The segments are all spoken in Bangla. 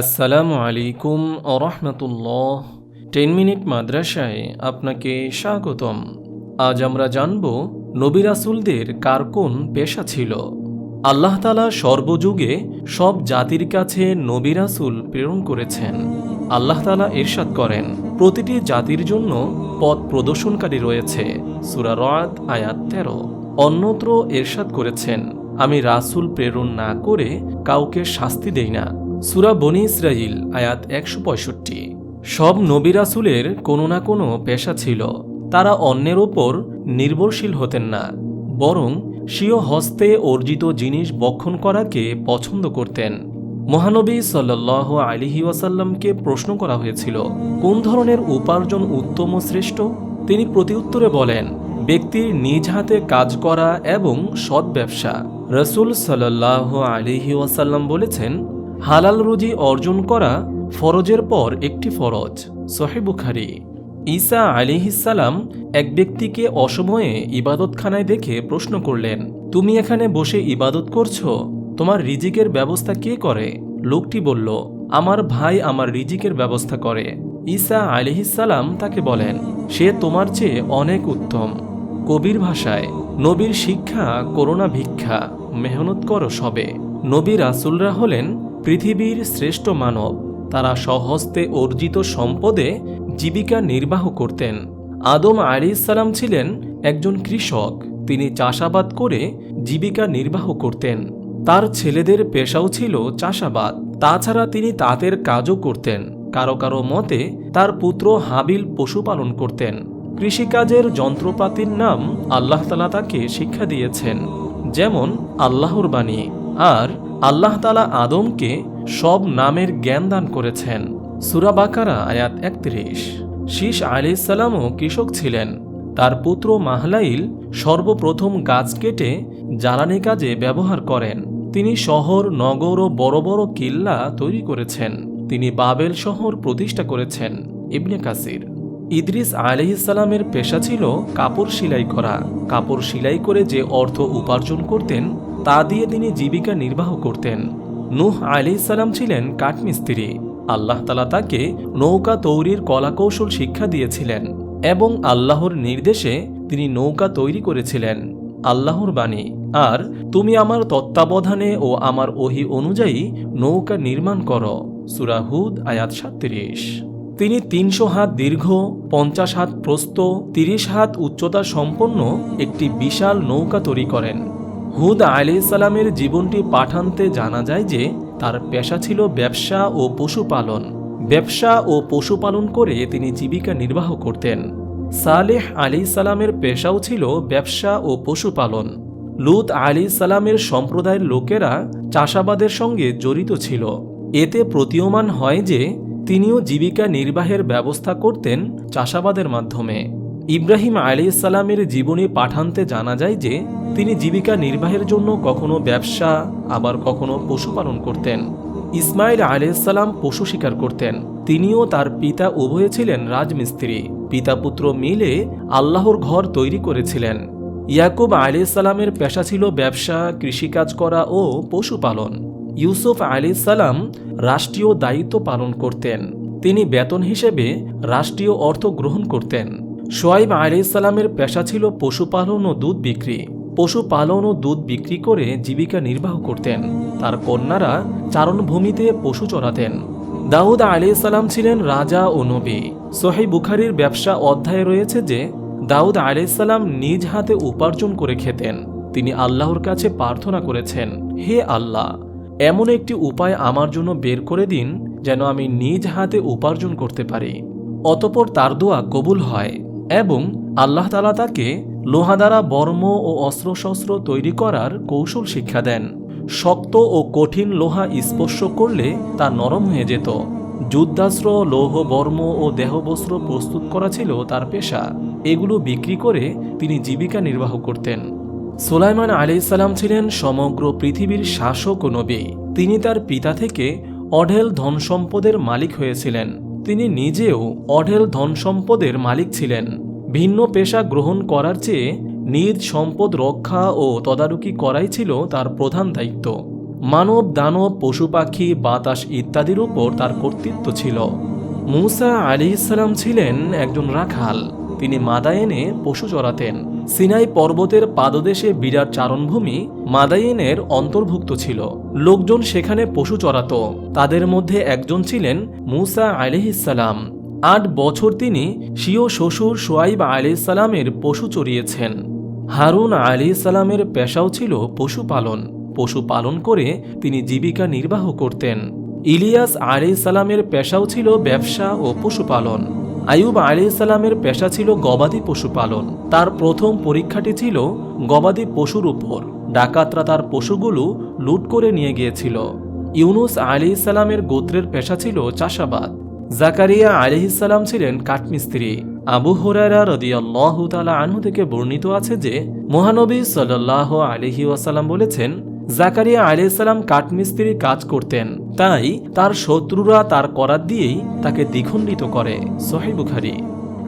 আসসালামু আলাইকুম আরহামতুল্লাহ টেন মিনিট মাদ্রাসায় আপনাকে স্বাগতম। আজ আমরা জানব নবী রাসূলদের কার কোন পেশা ছিল। আল্লাহ তালা সর্বযুগে সব জাতির কাছে নবী রাসূল প্রেরণ করেছেন। আল্লাহ তালা ইরশাদ করেন, প্রতিটি জাতির জন্য পথ প্রদর্শনকারী রয়েছে। সুরা রাত আয়াত তেরো। অন্যত্র এরশাদ করেছেন, আমি রাসূল প্রেরণ না করে কাউকে শাস্তি দেই না। সুরা বনি ইসরাইল আয়াত একশো পঁয়ষট্টি। সব নবী রাসূলের কোনো না কোনো পেশা ছিল। তারা অন্যের ওপর নির্ভরশীল হতেন না। বরং স্বীয় হস্তে অর্জিত জিনিস বক্ষণ করাকে পছন্দ করতেন। মহানবী সাল্লাহ আলিহি ওয়াসাল্লামকে প্রশ্ন করা হয়েছিল, কোন ধরনের উপার্জন উত্তম শ্রেষ্ঠ? তিনি প্রতিউত্তরে বলেন, ব্যক্তির নিজ হাতে কাজ করা এবং সৎ ব্যবসা। রসুল সাল্লাহ আলিহি ওয়াসাল্লাম বলেছেন হালাল রুজি অর্জন করা ফরজের পর একটি ফরজ সহেবুখারি ঈসা আলিহিসাল্লাম এক ব্যক্তিকে অসময়ে ইবাদতখানায় দেখে প্রশ্ন করলেন, তুমি এখানে বসে ইবাদত করছ? তোমার রিজিকের ব্যবস্থা কে করে? লোকটি বলল, আমার ভাই আমার রিজিকের ব্যবস্থা করে। ঈসা আলিহিসাল্লাম তাকে বলেন, সে তোমার চেয়ে অনেক উত্তম। কবির ভাষায়, নবীর শিক্ষা করোনা ভিক্ষা, মেহনত করো সবে। নবী রাসুলরা হলেন পৃথিবীর শ্রেষ্ঠ মানব তারা স্বহস্তে অর্জিত সম্পদে জীবিকা নির্বাহ করতেন। আদম আলী ইসালাম ছিলেন একজন কৃষক। তিনি চাষাবাদ করে জীবিকা নির্বাহ করতেন। তার ছেলেদের পেশাও ছিল চাষাবাদ। তাছাড়া তিনি তাঁতের কাজও করতেন। কারও কারও মতে, তার পুত্র হাবিল পশুপালন করতেন। কৃষিকাজের যন্ত্রপাতির নাম আল্লাহ তালা তাকে শিক্ষা দিয়েছেন, যেমন আল্লাহর বাণী। আর আল্লাহ তালা আদমকে সব নামের জ্ঞান দান করেছেন। সুরাবাকারা আয়াত একত্রিশ। শীষ আলিসাল্লামও কৃষক ছিলেন। তার পুত্র মাহলাইল সর্বপ্রথম গাছ কেটে জ্বালানি কাজে ব্যবহার করেন। তিনি শহর, নগর ও বড় বড় কিল্লা তৈরি করেছেন। তিনি বাবেল শহর প্রতিষ্ঠা করেছেন। ইবনে কাসির। ইদ্রিস আলিহিসাল্লামের পেশা ছিল কাপড় সেলাই করা। কাপড় সেলাই করে যে অর্থ উপার্জন করতেন, তা দিয়ে তিনি জীবিকা নির্বাহ করতেন। নূহ আলিহিসাল্লাম ছিলেন কাঠমিস্ত্রি। আল্লাহ তালা তাকে নৌকা তৈরির কলাকৌশল শিক্ষা দিয়েছিলেন এবং আল্লাহর নির্দেশে তিনি নৌকা তৈরি করেছিলেন। আল্লাহর বাণী, আর তুমি আমার তত্ত্বাবধানে ও আমার ওহি অনুযায়ী নৌকা নির্মাণ করো। সুরাহুদ আয়াত সাত্রিশ তিনি তিনশো হাত দীর্ঘ, পঞ্চাশ হাত প্রস্থ, তিরিশ হাত উচ্চতা সম্পন্ন একটি বিশাল নৌকা তৈরি করেন। হুদ আলাইসালামের জীবনটি পাঠানতে জানা যায় যে, তার পেশা ছিল ব্যবসা ও পশুপালন। ব্যবসা ও পশুপালন করে তিনি জীবিকা নির্বাহ করতেন। সালেহ আলী সালামের পেশাও ছিল ব্যবসা ও পশুপালন। লুত আলী সালামের সম্প্রদায়ের লোকেরা চাষাবাদের সঙ্গে জড়িত ছিল। এতে প্রতীয়মান হয় যে তিনিও জীবিকা নির্বাহের ব্যবস্থা করতেন চাষাবাদের মাধ্যমে। ইব্রাহিম আলিসাল্লামের জীবনী পাঠানতে জানা যায় যে, তিনি জীবিকা নির্বাহের জন্য কখনো ব্যবসা, আবার কখনো পশুপালন করতেন। ইসমাইল আলিয়াল্লাম পশু শিকার করতেন। তিনিও তার পিতা উভয়ে ছিলেন রাজমিস্ত্রি। পিতা পুত্র মিলে আল্লাহর ঘর তৈরি করেছিলেন। ইয়াকুব আলিয়াল্লামের পেশা ছিল ব্যবসা, কৃষিকাজ করা ও পশুপালন। ইউসুফ আলিসাল্লাম রাষ্ট্রীয় দায়িত্ব পালন করতেন। তিনি বেতন হিসেবে রাষ্ট্রীয় অর্থ গ্রহণ করতেন। সোয়াইব আলিসাল্লামের পেশা ছিল পশুপালন ও দুধ বিক্রি। পশুপালন ও দুধ বিক্রি করে জীবিকা নির্বাহ করতেন। তার কন্যারা চারণভূমিতে পশু চড়াতেন দাউদ আলিসাল্লাম ছিলেন রাজা ও নবী। সোহেই বুখারির ব্যবসা অধ্যায়ে রয়েছে যে, দাউদ আলাইসাল্লাম নিজ হাতে উপার্জন করে খেতেন। তিনি আল্লাহর কাছে প্রার্থনা করেছেন, হে আল্লাহ এমন একটি উপায় আমার জন্য বের করে দিন যেন আমি নিজ হাতে উপার্জন করতে পারি। অতপর তার দোয়া কবুল হয় এবং আল্লাহ তালা তাকে লোহা দ্বারা বর্ম ও অস্ত্রশস্ত্র তৈরি করার কৌশল শিক্ষা দেন। শক্ত ও কঠিন লোহা স্পর্শ করলে তা নরম হয়ে যেত। যুদ্ধাস্ত্র, লৌহ, বর্ম ও দেহবস্ত্র প্রস্তুত করা ছিল তার পেশা। এগুলো বিক্রি করে তিনি জীবিকা নির্বাহ করতেন। সোলাইমান আলাইসাল্লাম ছিলেন সমগ্র পৃথিবীর শাসক ও নবী। তিনি তার পিতা থেকে অঢেল ধন সম্পদের মালিক হয়েছিলেন। তিনি নিজেও অঢেল ধন সম্পদের মালিক ছিলেন। ভিন্ন পেশা গ্রহণ করার চেয়ে নিজ সম্পদ রক্ষা ও তদারকি করাই ছিল তার প্রধান দায়িত্ব। মানব, দানব, পশু পাখি, বাতাস ইত্যাদির উপর তার কর্তৃত্ব ছিল। মুসা আলি ইসলাম ছিলেন একজন রাখাল। তিনি মাদায়েনে পশু চড়াতেন। সিনাই পর্বতের পাদদেশে বিরাট চারণভূমি মাদায়েনের অন্তর্ভুক্ত ছিল। লোকজন সেখানে পশু চড়াত। তাদের মধ্যে একজন ছিলেন মুসা আলিহিসাল্লাম আট বছর তিনি স্বীয় শ্বশুর সোয়াইব আলিসাল্লামের পশু চড়িয়েছেন। হারুন আলি সালামের পেশাও ছিল পশুপালন। পশুপালন করে তিনি জীবিকা নির্বাহ করতেন। ইলিয়াস আলি সালামের পেশাও ছিল ব্যবসা ও পশুপালন। আয়ুব আলি সালামের পেশা ছিল গবাদি পশুপালন। তার প্রথম পরীক্ষাটি ছিল গবাদি পশুর উপর। ডাকাতরা তার পশুগুলো লুট করে নিয়ে গিয়েছিল। ইউনুস আলি সালামের গোত্রের পেশা ছিল চাষাবাদ। জাকারিয়া আলিহিসাল্লাম ছিলেন কাঠমিস্ত্রি। আবু হুরায়রা রদিয়াল্লাহ তালা আনহু থেকে বর্ণিত আছে যে, মহানবী সাল্লাহ আলিহি ওয়াসাল্লাম বলেছেন জাকারিয়া আলিহিসাল্লাম কাঠমিস্ত্রির কাজ করতেন। তাই তার শত্রুরা তার করাত দিয়েই তাকে দ্বিখণ্ডিত করে সহি বুখারি।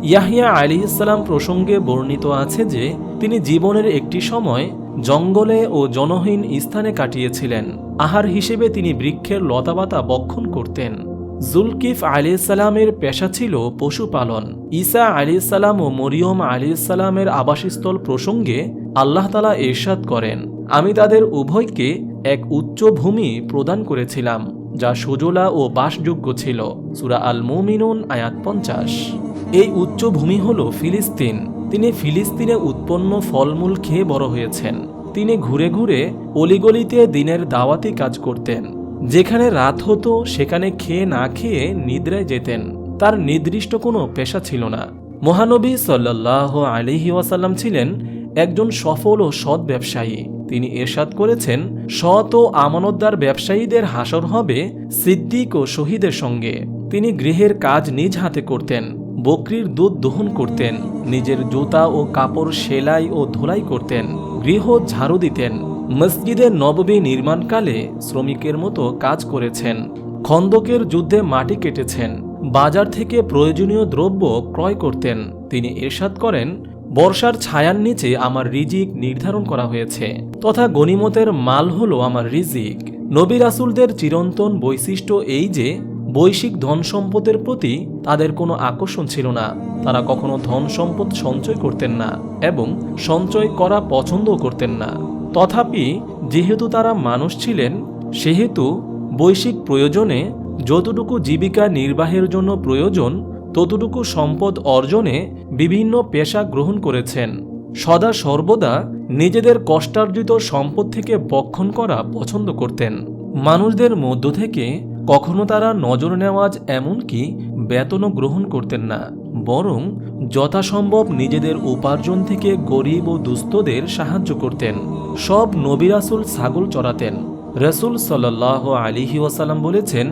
ইয়াহিয়া আলিহিসাল্লাম প্রসঙ্গে বর্ণিত আছে যে, তিনি জীবনের একটি সময় জঙ্গলে ও জনহীন স্থানে কাটিয়েছিলেন। আহার হিসেবে তিনি বৃক্ষের লতাপাতা বক্ষণ করতেন। জুলকিফ আলিসাল্লামের পেশা ছিল পশুপালন। ঈসা আলিসাল্লাম ও মরিয়ম আলিসাল্লামের আবাসস্থল প্রসঙ্গে আল্লাহতালা এরশাদ করেন আমি তাদের উভয়কে এক উচ্চ ভূমি প্রদান করেছিলাম, যা সুজলা ও বাসযোগ্য ছিল। সুরা আল মুমিনুন আয়াত পঞ্চাশ। এই উচ্চ ভূমি হল ফিলিস্তিন। তিনি ফিলিস্তিনে উৎপন্ন ফলমূল খেয়ে বড় হয়েছেন। তিনি ঘুরে ঘুরে অলিগলিতে দিনের দাওয়াতি কাজ করতেন। যেখানে রাত হতো, সেখানে খেয়ে না খেয়ে নিদ্রায় যেতেন। তার নির্দিষ্ট কোনো পেশা ছিল না। মহানবী সাল্লাহ আলিহি ওয়াসাল্লাম ছিলেন একজন সফল ও সৎ ব্যবসায়ী। তিনি এরশাদ করেছেন, সৎ ও আমানতদার ব্যবসায়ীদের হাসর হবে সিদ্দিক ও শহীদের সঙ্গে। তিনি গৃহের কাজ নিজ হাতে করতেন, বকরির দুধ দহন করতেন, নিজের জুতা ও কাপড় সেলাই ও ধোলাই করতেন, গৃহ ঝাড়ু দিতেন মসজিদের নববী নির্মাণকালে শ্রমিকের মতো কাজ করেছেন, খন্দকের যুদ্ধে মাটি কেটেছেন, বাজার থেকে প্রয়োজনীয় দ্রব্য ক্রয় করতেন। তিনি এরশাদ করেন বর্ষার ছায়ার নিচে আমার রিজিক নির্ধারণ করা হয়েছে, তথা গনিমতের মাল হলো আমার রিজিক। নবী রাসুলদের চিরন্তন বৈশিষ্ট্য এই যে, বৈশ্বিক ধন সম্পদের প্রতি তাদের কোনো আকর্ষণ ছিল না। তারা কখনো ধন সম্পদ সঞ্চয় করতেন না এবং সঞ্চয় করা পছন্দও করতেন না। তথাপি যেহেতু তারা মানুষ ছিলেন, সেহেতু বৈশ্বিক প্রয়োজনে যতটুকু জীবিকা নির্বাহের জন্য প্রয়োজন ততটুকু সম্পদ অর্জনে বিভিন্ন পেশা গ্রহণ করেছেন। সদা সর্বদা নিজেদের কষ্টার্জিত সম্পদ থেকে বক্ষণ করা পছন্দ করতেন। মানুষদের মধ্য থেকে কখনো তারা নজর নেওয়াজ এমনকি বেতনও গ্রহণ করতেন না, বরং যথাসম্ভব নিজেদের উপার্জন থেকে গরিব ও দুস্থদের সাহায্য করতেন। সব নবিরাসুল ছাগল চড়াতেন। রসুল সাল্লাহ আলিহি ওয়াসাল্লাম বলেছেন,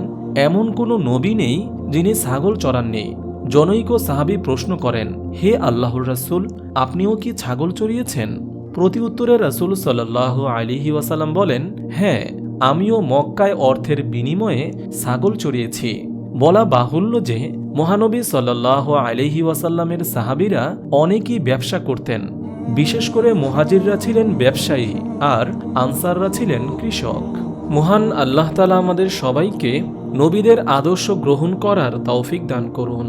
এমন কোনো নবী নেই যিনি ছাগল চড়াননি। জনৈক সাহাবি প্রশ্ন করেন, হে আল্লাহর রাসুল, আপনিও কি ছাগল চড়িয়েছেন প্রতি উত্তরে রাসুল সাল্লাহ আলিহি ওয়াসাল্লাম বলেন হ্যাঁ আমিও মক্কায় অর্থের বিনিময়ে ছাগল চড়িয়েছি বলা বাহুল্য যে, মহানবী সাল্লাহ আলহি ওয়াসাল্লামের সাহাবিরা অনেকই ব্যবসা করতেন। বিশেষ করে মহাজিররা ছিলেন ব্যবসায়ী আর আনসাররা ছিলেন কৃষক। মহান আল্লাহ তালা আমাদের সবাইকে নবীদের আদর্শ গ্রহণ করার তৌফিক দান করুন।